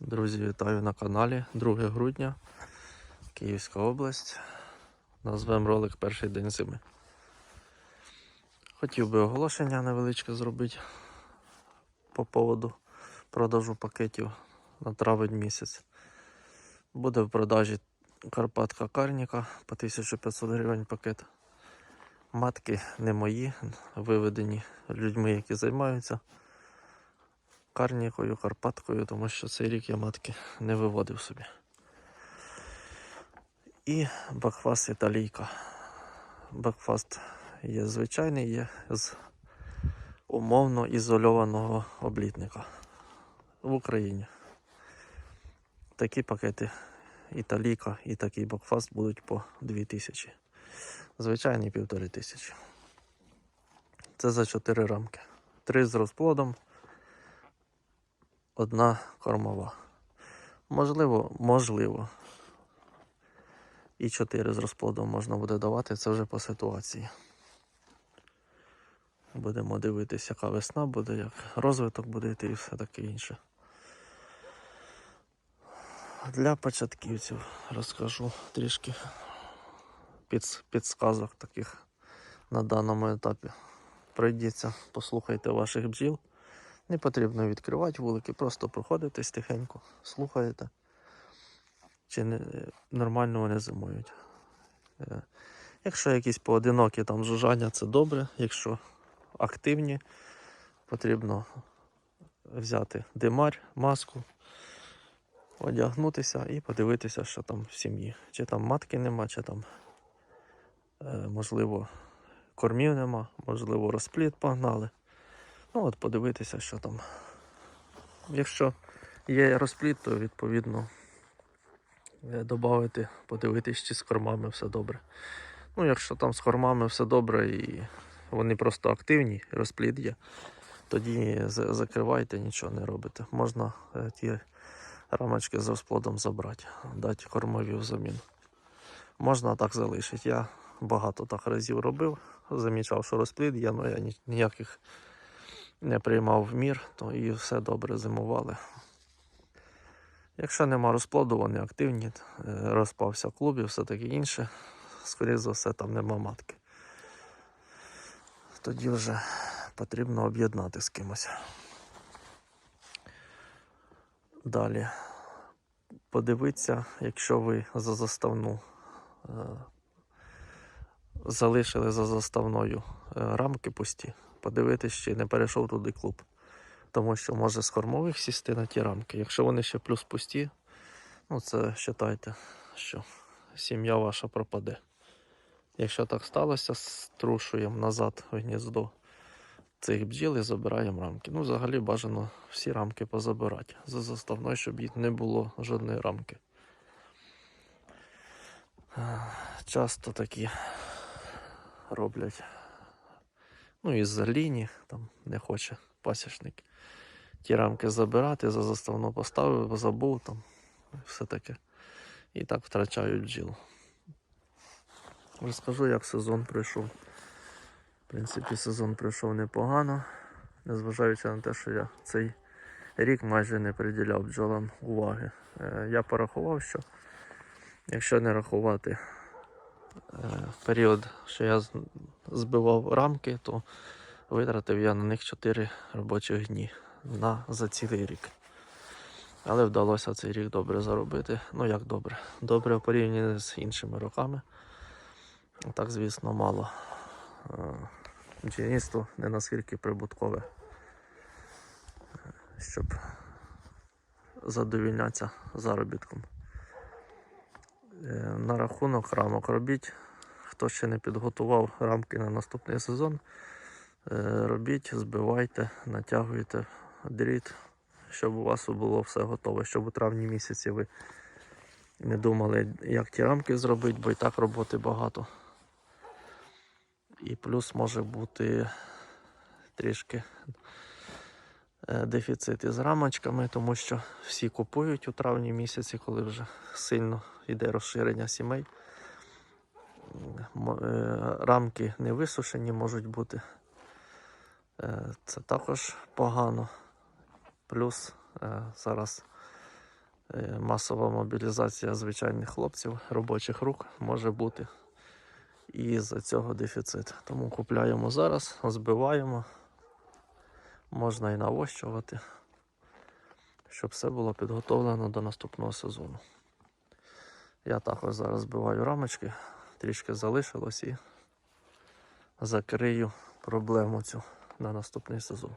Друзі, вітаю на каналі 2 грудня, Київська область. Назвемо ролик перший день зими. Хотів би оголошення невеличке зробити по поводу продажу пакетів на травень місяць. Буде в продажі Карпатка Карніка по 1500 гривень пакет. Матки не мої, виведені людьми, які займаються карнікою, карпаткою, тому що цей рік я матки не виводив собі. І бакфаст італійка. Бакфаст є звичайний, є з умовно ізольованого облітника в Україні. Такі пакети італійка і такий бакфаст будуть по 2000. Звичайний півтори тисячі. Це за 4 рамки. Три з розплодом одна кормова. Можливо, можливо. І 4 з розплодом можна буде давати, це вже по ситуації. Будемо дивитися, яка весна буде, як розвиток буде йти і все таке інше. Для початківців розкажу трішки під, підсказок таких на даному етапі. Пройдіться, послухайте ваших бджіл. Не потрібно відкривати вулики, просто проходитесь тихенько, слухаєте, чи не, нормально вони зимують. Е, Якщо якісь поодинокі там жужжання, це добре. Якщо активні, потрібно взяти димар, маску, одягнутися і подивитися, що там в сім'ї. Чи там матки нема, чи там, е, можливо, кормів нема, можливо, розпліт погнали. Ну от подивитися, що там. Якщо є розпліт, то відповідно додати, подивитись, чи з кормами все добре. Ну, якщо там з кормами все добре і вони просто активні, розпліт є, тоді закривайте, нічого не робите. Можна е, ті рамочки з розплодом забрати, дати кормові взамін. Можна так залишити. Я багато так разів робив, замічав, що розплід є, але я ніяких не приймав в мір, то і все добре зимували. Якщо нема розплоду, вони активні, е, розпався клуб і все таке інше, скоріше за все, там нема матки. Тоді вже потрібно об'єднати з кимось. Далі. Подивіться, якщо ви за заставну е, залишили за заставною е, рамки пусті, подивитись, чи не перейшов туди клуб. Тому що може з кормових сісти на ті рамки. Якщо вони ще плюс пусті, ну це вважайте, що сім'я ваша пропаде. Якщо так сталося, струшуємо назад в гніздо цих бджіл і забираємо рамки. Ну, взагалі бажано всі рамки позабирати за заставною, щоб їх не було жодної рамки. Е, Часто такі роблять. Ну, із-за лінії, там не хоче пасічник. Ті рамки забирати, за заставну поставив, забув там, все таке. І так втрачають бджіл. Розкажу, як сезон пройшов. В принципі, сезон пройшов непогано, незважаючи на те, що я цей рік майже не приділяв бджолам уваги. Е, Я порахував, що якщо не рахувати е, період, що я збивав рамки, то витратив я на них 4 робочих дні на, за цілий рік. Але вдалося цей рік добре заробити. Ну як добре? Добре в порівнянні з іншими роками. Так, звісно, мало. Е, Бджільництво не наскільки прибуткове, е, щоб задовільнятися заробітком. Е, На рахунок рамок робіть. Хто ще не підготував рамки на наступний сезон, е, робіть, збивайте, натягуйте дріт, щоб у вас було все готове, щоб у травні місяці ви не думали, як ті рамки зробити, бо і так роботи багато. І плюс може бути трішки дефіцит із рамочками, тому що всі купують у травні місяці, коли вже сильно йде розширення сімей. Е, Рамки не висушені можуть бути. Е, Це також погано. Плюс е, зараз е, масова мобілізація звичайних хлопців, робочих рук може бути. І з-за цього дефіцит. Тому купляємо зараз, збиваємо. Можна і навощувати, щоб все було підготовлено до наступного сезону. Я також зараз збиваю рамочки, трішки залишилось і закрию проблему цю на наступний сезон.